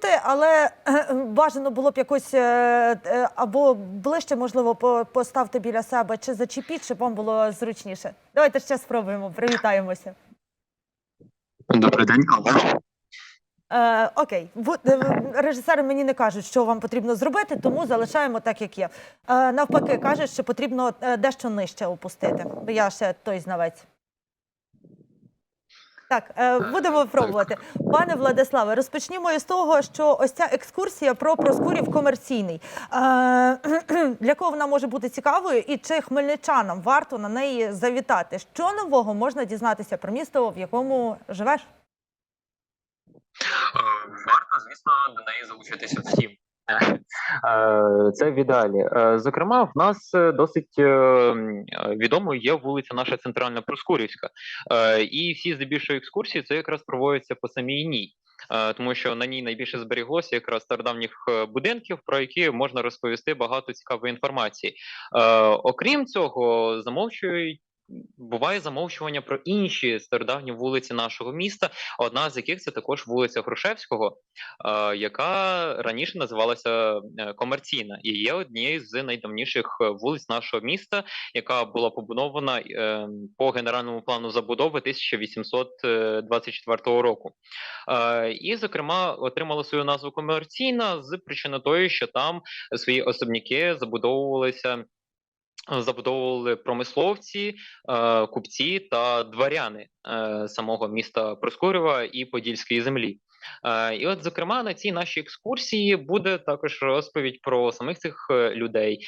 чути, але е, бажано було б якось е, е, або ближче, можливо, по- поставте біля себе чи зачепіть, щоб вам було зручніше. Давайте ще спробуємо. Привітаємося. Добрий день, Алла. Е, окей, режисери мені не кажуть, що вам потрібно зробити, тому залишаємо так, як є. Е, навпаки, кажуть, що потрібно дещо нижче опустити. Я ще той знавець. Так, е, будемо пробувати. Пане Владиславе, розпочнімо із того, що ось ця екскурсія про Проскурів комерційний. Е, для кого вона може бути цікавою, і чи хмельничанам варто на неї завітати? Що нового можна дізнатися про місто, в якому живеш? Е, Варто, звісно, до неї залучитися всім. Е, Це в ідеалі. Е, Зокрема, в нас е, досить м, відомою є вулиця наша центральна Проскурівська. І всі здебільшого екскурсії це якраз проводяться по самій ній. Тому що на ній найбільше зберіглося якраз стародавніх будинків, про які можна розповісти багато цікавої інформації. Окрім цього, замовчують. Буває замовчування про інші стародавні вулиці нашого міста, одна з яких це також вулиця Грушевського, яка раніше називалася е, комерційна і є однією з найдавніших вулиць нашого міста, яка була побудована е, по генеральному плану забудови 1824 року. Е, І, зокрема, отримала свою назву комерційна з причини тої, що там свої особняки забудовувалися. Забудовували промисловці, е, купці та дворяни е, самого міста Проскурєва і Подільської землі. Е, І, от, зокрема, на цій нашій екскурсії буде також розповідь про самих цих людей,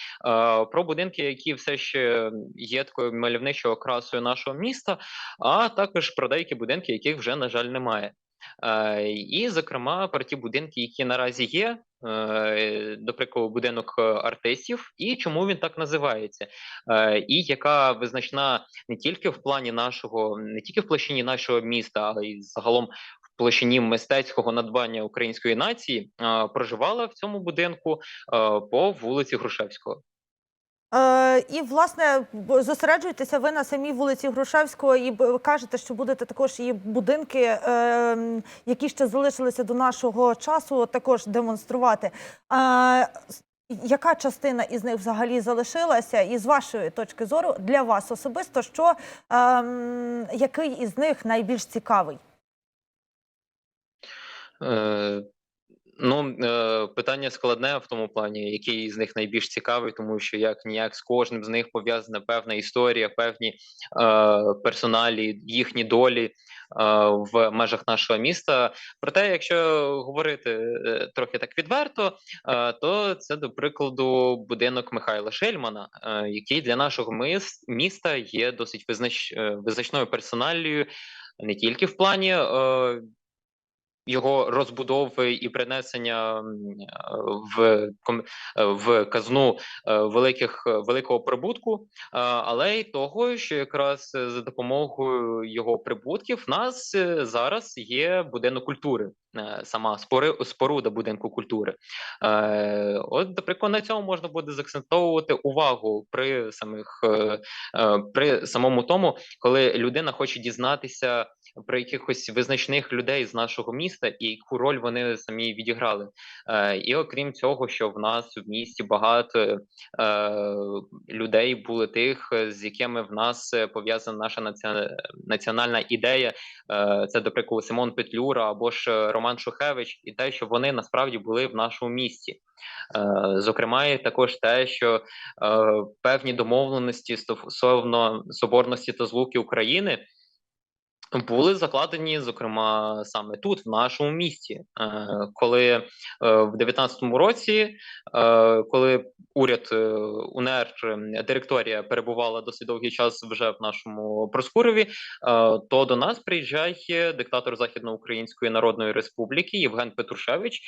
про будинки, які все ще є такою мальовничою окрасою нашого міста, а також про деякі будинки, яких вже, на жаль, немає. Е, І, зокрема, про ті будинки, які наразі є, е, до прикладу, будинок е, артистів, і чому він так називається, і яка визначна не тільки в плані нашого, не тільки в площині нашого міста, але й загалом в площині мистецького надбання української нації, проживала в цьому будинку по вулиці Грушевського. Е, і власне зосереджуєтеся ви на самій вулиці Грушевського і кажете, що будете також і будинки, е, які ще залишилися до нашого часу, також демонструвати. Е, яка частина із них взагалі залишилася, і з вашої точки зору для вас особисто, що е, який із них найбільш цікавий? Ну, е, питання складне в тому плані, який з них найбільш цікавий, тому що як ніяк з кожним з них пов'язана певна історія, певні е, персоналі, їхні долі е, в межах нашого міста. Проте, якщо говорити е, трохи так відверто, е, то це до прикладу будинок Михайла Шельмана, е, який для нашого міста є досить визнач, е, визначною персоналією не тільки в плані. Е, його розбудови і принесення в в казну е, великих е, великого прибутку, е, але й того, що якраз за допомогою його прибутків в нас зараз є будинок культури, сама споруда будинку культури. От, наприклад, на цьому можна буде заакцентовувати увагу при самих при самому тому, коли людина хоче дізнатися про якихось визначних людей з нашого міста і яку роль вони самі відіграли. Е, і окрім цього, що в нас в місті багато е, людей були тих, з якими в нас пов'язана наша націона- національна ідея. Е, це, до прикладу, Симон Петлюра або ж Роман Шухевич, і те, що вони насправді були в нашому місті. Е, Зокрема, і також те, що е, певні домовленості стосовно соборності та злуки України були закладені, зокрема, саме тут, в нашому місті, Е, коли е, в 19-му році, е, коли уряд УНР директорія перебувала досить довгий час вже в нашому Проскурові, то до нас приїжджає диктатор Західноукраїнської Народної Республіки Євген Петрушевич,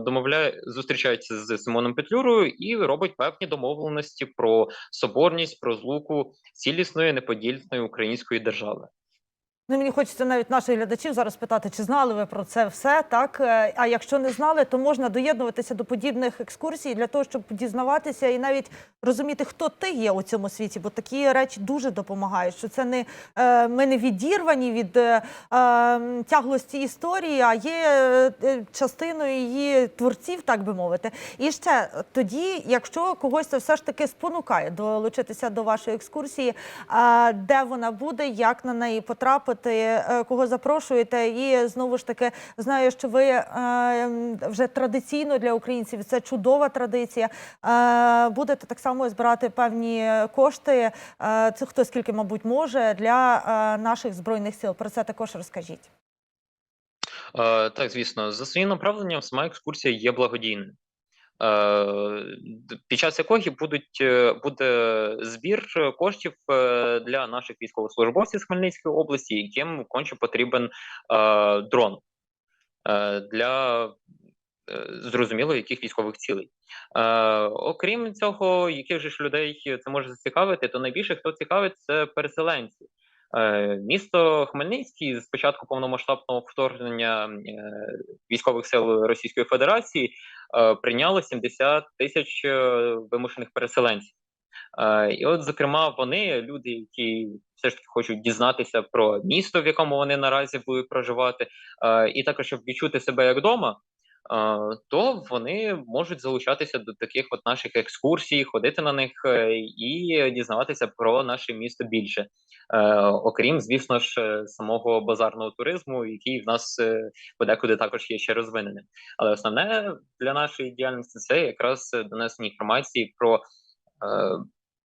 домовляє зустрічається з Симоном Петлюрою і робить певні домовленості про соборність, про злуку цілісної неподільної української держави. Ну, мені хочеться навіть наших глядачів зараз питати, чи знали ви про це все, так? Е, А якщо не знали, то можна доєднуватися до подібних екскурсій для того, щоб дізнаватися і навіть розуміти, хто ти є у цьому світі, бо такі речі дуже допомагають. Що це не е, ми не відірвані від е, е, тяглості історії, а є частиною її творців, так би мовити. І ще тоді, якщо когось це все ж таки спонукає долучитися до вашої екскурсії, де вона буде, як на неї потрапити, е, кого запрошуєте, і знову ж таки знаю, що ви е, вже традиційно для українців це чудова традиція. е, Будете так само збирати певні кошти. Це хто скільки, мабуть, може для наших збройних сил. Про це також розкажіть. Так, звісно, за своїм направленням сама екскурсія є благодійною. Е, під час якої будуть, е, буде збір коштів е, для наших військовослужбовців з Хмельницької області, яким конче потрібен дрон для зрозуміло яких військових цілей. Окрім цього, яких же ж людей це може зацікавити, то найбільше хто цікавить, це переселенці. Е, Місто Хмельницький з початку повномасштабного вторгнення е, військових сил Російської Федерації е, прийняло 70 тисяч вимушених переселенців. І от, зокрема, вони люди, які все ж таки хочуть дізнатися про місто, в якому вони наразі будуть проживати, і також щоб відчути себе як вдома. Е, То вони можуть залучатися до таких от наших екскурсій, ходити на них е, і дізнаватися про наше місто більше. Е, окрім, звісно ж, самого базарного туризму, який в нас подекуди також є ще розвиненим. Але основне для нашої діяльності це якраз донесення інформації про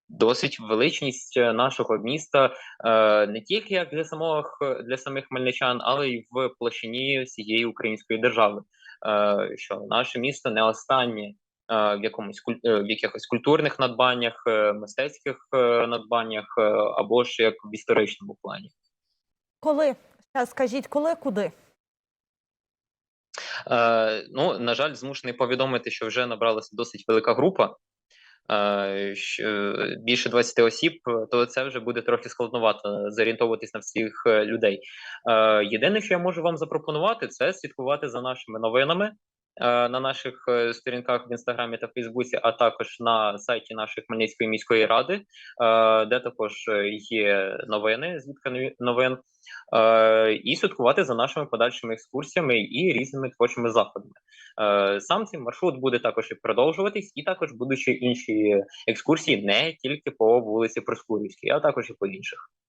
досить величність е, нашого міста, е, не тільки як для самого для самих хмельничан, але й в площині всієї української держави. Е, що наше місто не останнє в якомусь в якихось культурних надбаннях, мистецьких надбаннях, або ж як в історичному плані. Коли? Скажіть, коли, куди? Е, ну, на жаль, змушений повідомити, що вже набралася досить велика група. Е, що Більше 20 осіб, е, то це вже буде трохи складновато зорієнтовуватись на всіх е, людей. Е, Єдине, що я можу вам запропонувати, це слідкувати за нашими новинами е, на наших е, сторінках в інстаграмі та Фейсбуці, а також на сайті нашої Хмельницької міської ради, е, де також е, є новини, звідки новин, е, і слідкувати за нашими подальшими екскурсіями і різними творчими заходами. Е, Сам цей маршрут буде також і продовжуватись, і також будуть ще інші екскурсії, не тільки по вулиці Проскурівській, а також і по інших.